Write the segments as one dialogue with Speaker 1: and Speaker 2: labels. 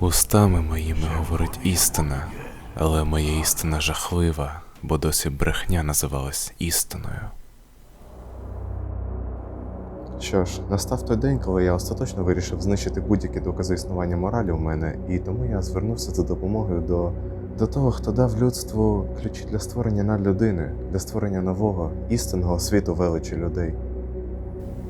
Speaker 1: Устами моїми говорить істина, але моя істина жахлива, бо досі брехня називалась істиною.
Speaker 2: Що ж, настав той день, коли я остаточно вирішив знищити будь-які докази існування моралі у мене, і тому я звернувся за допомогою до, до того, хто дав людству ключі для створення надлюдини, для створення нового, істинного світу величі людей.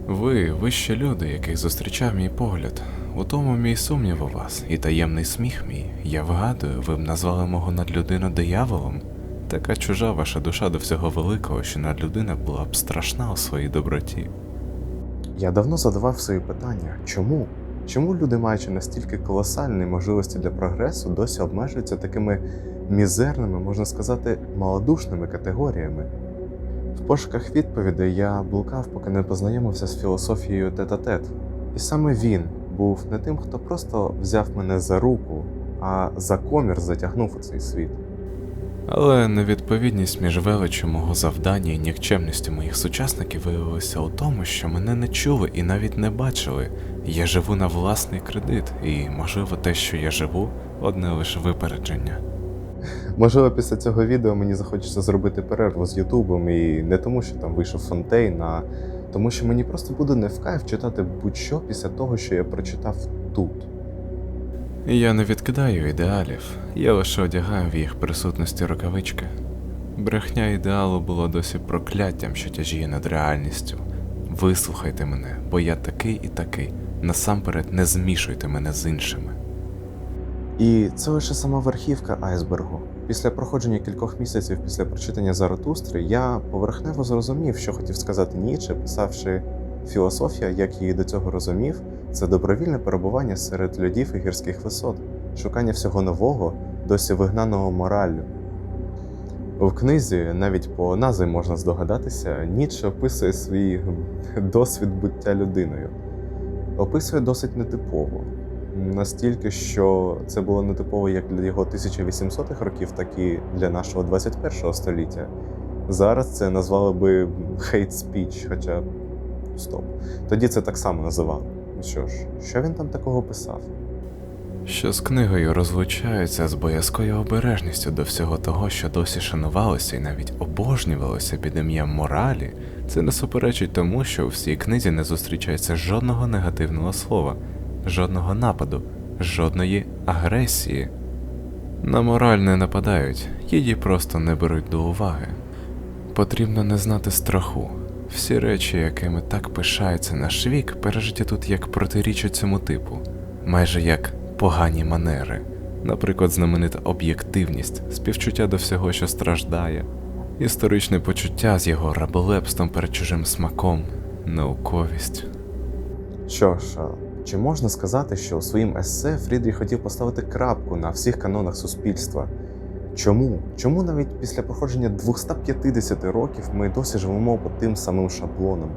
Speaker 1: Ви вищі люди, яких зустрічав мій погляд. У тому мій сумнів у вас і таємний сміх мій. Я вгадую, ви б назвали мого надлюдину дияволом. Така чужа ваша душа до всього великого, що надлюдина була б страшна у своїй доброті.
Speaker 2: Я давно задавав собі питання, чому? Чому люди, маючи настільки колосальні можливості для прогресу, досі обмежуються такими мізерними, можна сказати, малодушними категоріями? В пошуках відповідей я блукав, поки не познайомився з філософією тет-а-тет. І саме він був не тим, хто просто взяв мене за руку, а за комір затягнув у цей світ.
Speaker 1: Але невідповідність між величчю мого завдання і нікчемністю моїх сучасників виявилася у тому, що мене не чули і навіть не бачили. Я живу на власний кредит, і, можливо, те, що я живу, одне лише випередження.
Speaker 2: Можливо, після цього відео мені захочеться зробити перерву з Ютубом, і не тому, що там вийшов фонтейн, а тому, що мені просто буде не в кайф читати будь-що після того, що я прочитав тут.
Speaker 1: Я не відкидаю ідеалів, я лише одягаю в їх присутності рукавички. Брехня ідеалу було досі прокляттям, що тяжіє над реальністю. Вислухайте мене, бо я такий і такий. Насамперед не змішуйте мене з іншими.
Speaker 2: І це лише сама верхівка айсбергу. Після проходження кількох місяців після прочитання Заратустри я поверхнево зрозумів, що хотів сказати Ніче, писавши філософія, як її до цього розумів, це добровільне перебування серед льодів і гірських висот, шукання всього нового, досі вигнаного мораллю. В книзі, навіть по назві можна здогадатися, Ніцше описує свій досвід буття людиною. Описує досить нетипово. Настільки, що це було нетипово як для його 1800-х років, так і для нашого 21-го століття. Зараз це назвали би hate speech, хоча стоп. Тоді це так само називали. Що ж, що він там такого писав?
Speaker 1: що з книгою розлучаються з боязкою обережністю до всього того, що досі шанувалося і навіть обожнювалося під ім'ям моралі, це не суперечить тому, що у всій книзі не зустрічається жодного негативного слова, жодного нападу, жодної агресії. На мораль не нападають, її просто не беруть до уваги. Потрібно не знати страху. Всі речі, якими так пишається наш вік, пережиті тут як протирічать цьому типу, майже як погані манери, наприклад, знаменита об'єктивність, співчуття до всього, що страждає, історичне почуття з його раболепством перед чужим смаком, науковість.
Speaker 2: Що ж, чи можна сказати, що у своїм есе Фрідріх хотів поставити крапку на всіх канонах суспільства? Чому? Чому навіть після проходження 250 років ми досі живемо по тим самим шаблонам?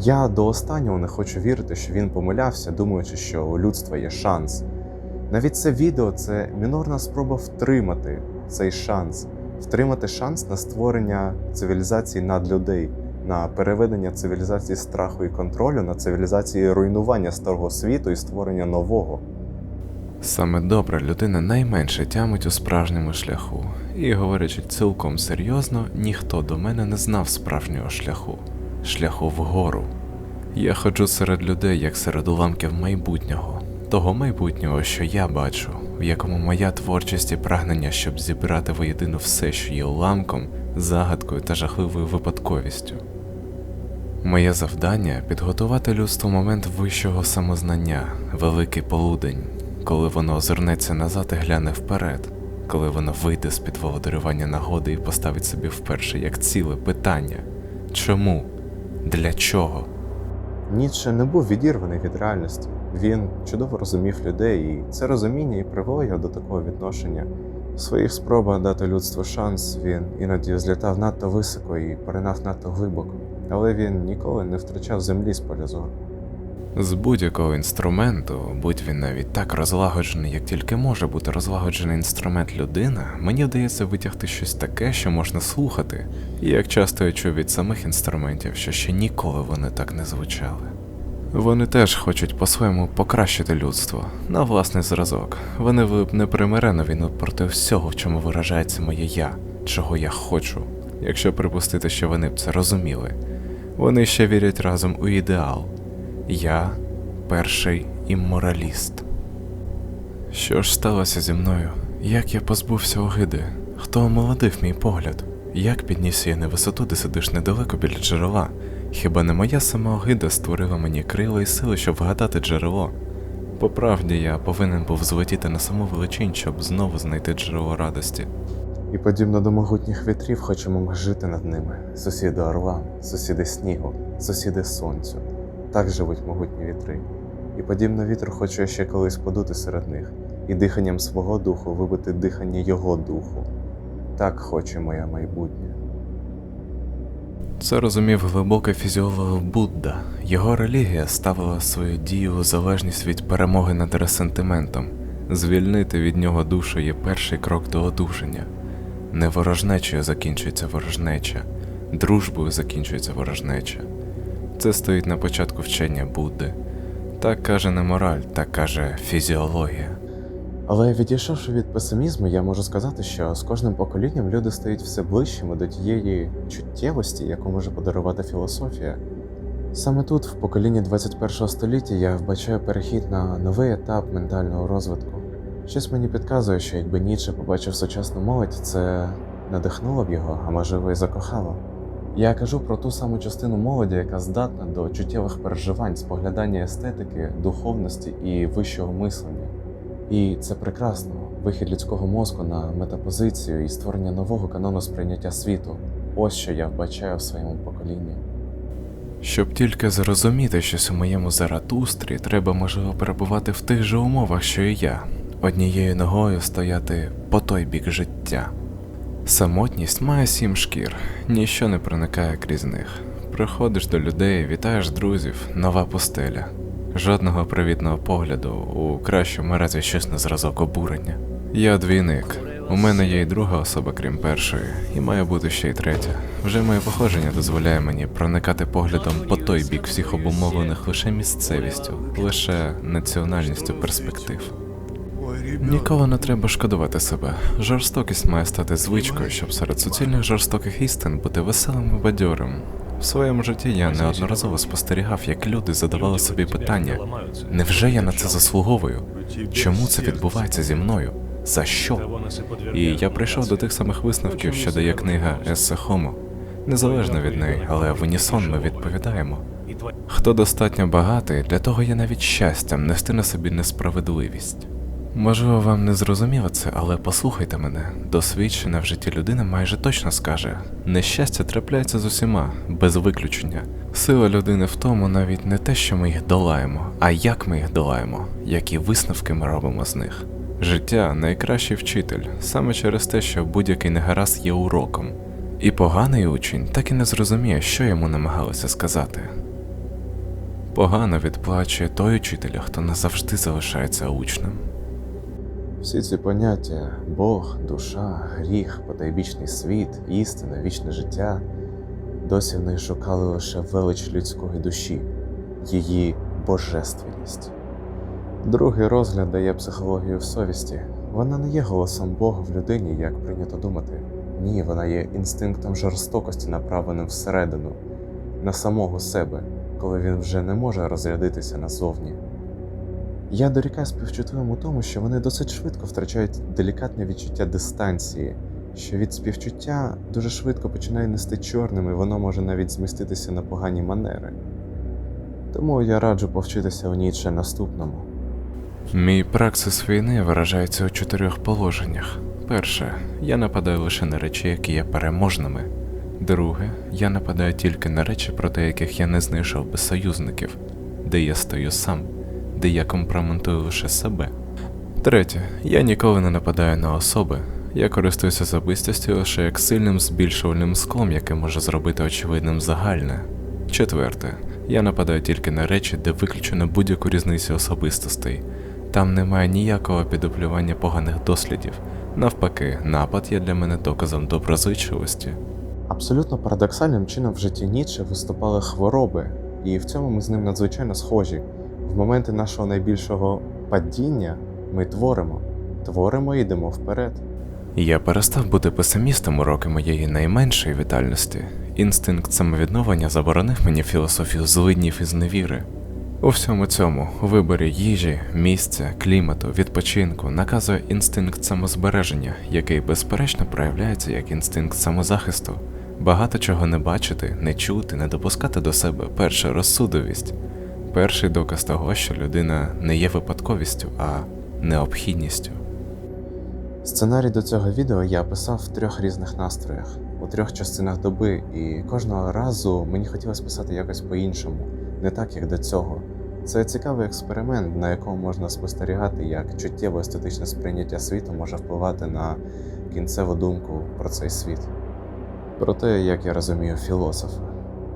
Speaker 2: Я до останнього не хочу вірити, що він помилявся, думаючи, що у людства є шанс. Навіть це відео це мінорна спроба втримати цей шанс, втримати шанс на створення цивілізації над людей, на переведення цивілізації страху і контролю на цивілізації руйнування старого світу і створення нового.
Speaker 1: Саме добра людина найменше тямить у справжньому шляху, і, говорячи цілком серйозно, ніхто до мене не знав справжнього шляху, шляху вгору. Я ходжу серед людей, як серед уламків майбутнього, того майбутнього, що я бачу, в якому моя творчість і прагнення, щоб зібрати воєдину все, що є уламком, загадкою та жахливою випадковістю. Моє завдання підготувати людству момент вищого самознання, великий полудень, коли воно озирнеться назад і гляне вперед, коли воно вийде з під володарювання нагоди і поставить собі вперше як ціле питання чому? Для чого?
Speaker 2: Ніцше не був відірваний від реальності. Він чудово розумів людей, і це розуміння і привело його до такого відношення. В своїх спробах дати людству шанс він іноді взлітав надто високо і поринав надто глибоко, але він ніколи не втрачав землі з поля зору.
Speaker 1: З будь-якого інструменту, будь він навіть так розлагоджений, як тільки може бути розлагоджений інструмент людина, мені вдається витягти щось таке, що можна слухати, і як часто я чув від самих інструментів, що ще ніколи вони так не звучали. Вони теж хочуть по-своєму покращити людство на власний зразок. Вони вели б непримирену війну проти всього, в чому виражається моє я, чого я хочу. Якщо припустити, що вони б це розуміли. Вони ще вірять разом у ідеал. Я перший іммораліст. Що ж сталося зі мною? Як я позбувся огиди? Хто омолодив мій погляд? Як піднісся я на висоту, де сидиш недалеко біля джерела? Хіба не моя сама огида створила мені крила і сили, щоб вгадати джерело? По правді я повинен був злетіти на саму величинь, щоб знову знайти джерело радості.
Speaker 2: І подібно до могутніх вітрів хочемо ми жити над ними. Сусіди орлам, сусіди снігу, сусіди сонцю. Так живуть могутні вітри. І подібно вітру хочу я ще колись подути серед них, і диханням свого духу вибити дихання його духу. Так хоче моє майбутнє.
Speaker 1: Це розумів глибокий фізіолог Будда. Його релігія ставила свою дію у залежність від перемоги над ресентиментом. Звільнити від нього душу є перший крок до одужання. Не ворожнечею закінчується ворожнеча, дружбою закінчується ворожнеча. Це стоїть на початку вчення Будди. Так каже не мораль, так каже фізіологія.
Speaker 2: Але відійшовши від песимізму, я можу сказати, що з кожним поколінням люди стають все ближчими до тієї чуттєвості, яку може подарувати філософія. Саме тут, в поколінні 21 століття, я вбачаю перехід на новий етап ментального розвитку. Щось мені підказує, що якби Ніцше побачив сучасну молодь, це надихнуло б його, а можливо і закохало. Я кажу про ту саму частину молоді, яка здатна до чуттєвих переживань, споглядання естетики, духовності і вищого мислення. І це прекрасно вихід людського мозку на метапозицію і створення нового канону сприйняття світу. Ось що я вбачаю в своєму поколінні.
Speaker 1: Щоб тільки зрозуміти щось у моєму заратустрі, треба можливо перебувати в тих же умовах, що і я, однією ногою стояти по той бік життя. Самотність має сім шкір, ніщо не проникає крізь них. Приходиш до людей, вітаєш друзів, нова пустеля. Жодного привітного погляду, у кращому разі щось на зразок обурення. Я двійник. У мене є і друга особа, крім першої, і має бути ще й третя. Вже моє походження дозволяє мені проникати поглядом по той бік всіх обумовлених лише місцевістю, лише національністю перспектив. Ніколи не треба шкодувати себе. Жорстокість має стати звичкою, щоб серед суцільних жорстоких істин бути веселим і бадьорим. В своєму житті я неодноразово спостерігав, як люди задавали собі питання: невже я на це заслуговую? Чому це відбувається зі мною? За що? І я прийшов до тих самих висновків, що дає книга Есе Хомо. Незалежно від неї, але в унісон ми відповідаємо. Хто достатньо багатий, для того є навіть щастям нести на собі несправедливість. Можливо, вам не зрозуміло це, але послухайте мене. Досвідчена в житті людина майже точно скаже: нещастя трапляється з усіма, без виключення. Сила людини в тому навіть не те, що ми їх долаємо, а як ми їх долаємо, які висновки ми робимо з них. Життя найкращий вчитель, саме через те, що будь-який негаразд є уроком. І поганий учень так і не зрозуміє, що йому намагалися сказати. Погано відплачує той учитель, хто назавжди залишається учнем.
Speaker 2: Всі ці поняття Бог, душа, гріх, потайбічний світ, істина, вічне життя досі в них шукали лише велич людської душі, її божественність. Другий розгляд дає психологію в совісті. Вона не є голосом Бога в людині, як прийнято думати. Ні, вона є інстинктом жорстокості, направленим всередину, на самого себе, коли він вже не може розрядитися назовні. Я дорікаю співчутливим у тому, що вони досить швидко втрачають делікатне відчуття дистанції, що від співчуття дуже швидко починає нести чорним, і воно може навіть зміститися на погані манери. Тому я раджу повчитися у Ніцше наступному.
Speaker 1: Мій праксис війни виражається у чотирьох положеннях. Перше, я нападаю лише на речі, які є переможними. Друге, я нападаю тільки на речі, проти яких я не знайшов би союзників, де я стою сам, де я компроментую лише себе. Третє, я ніколи не нападаю на особи. Я користуюся особистістю лише як сильним збільшувальним склом, яке може зробити очевидним загальне. Четверте, я нападаю тільки на речі, де виключено будь-яку різницю особистостей. Там немає ніякого підоплювання поганих дослідів. Навпаки, напад є для мене доказом доброзичливості.
Speaker 2: Абсолютно парадоксальним чином в житті Ніцше виступали хвороби, і в цьому ми з ним надзвичайно схожі. В моменти нашого найбільшого падіння ми творимо, творимо і йдемо вперед.
Speaker 1: Я перестав бути песимістом у роки моєї найменшої вітальності. Інстинкт самовідновлення заборонив мені філософію злиднів і зневіри. У всьому цьому у виборі їжі, місця, клімату, відпочинку наказує інстинкт самозбереження, який безперечно проявляється як інстинкт самозахисту. Багато чого не бачити, не чути, не допускати до себе перша розсудовість. Перший доказ того, що людина не є випадковістю, а необхідністю.
Speaker 2: Сценарій до цього відео я писав в трьох різних настроях, у трьох частинах доби, і кожного разу мені хотілося писати якось по-іншому, не так як до цього. Це цікавий експеримент, на якому можна спостерігати, як чуттєво естетичне сприйняття світу може впливати на кінцеву думку про цей світ. Про те, як я розумію філософа,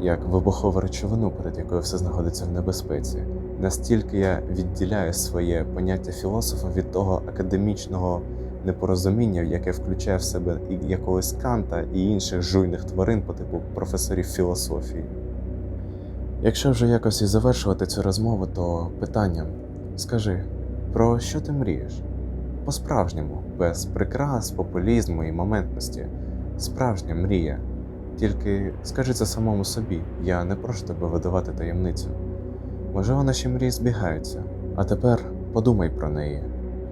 Speaker 2: як вибухову речовину, перед якою все знаходиться в небезпеці. Настільки я відділяю своє поняття філософа від того академічного непорозуміння, яке включає в себе і якогось Канта і інших жуйних тварин по типу професорів філософії. Якщо вже якось і завершувати цю розмову, то питанням скажи, про що ти мрієш? По-справжньому, без прикрас, популізму і моментності. Справжня мрія. Тільки скажи це самому собі, я не прошу тебе видавати таємницю. Можливо, наші мрії збігаються, а тепер подумай про неї.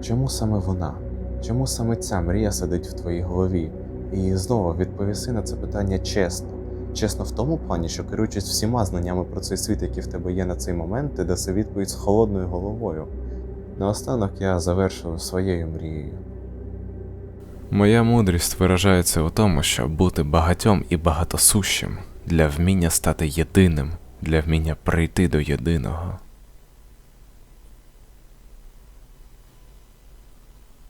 Speaker 2: Чому саме вона? Чому саме ця мрія сидить в твоїй голові? І знову відповіси на це питання чесно. Чесно в тому плані, що керуючись всіма знаннями про цей світ, які в тебе є на цей момент, ти даси відповідь з холодною головою. Наостанок я завершу своєю мрією.
Speaker 1: Моя мудрість виражається у тому, щоб бути багатьом і багатосущим для вміння стати єдиним, для вміння прийти до єдиного.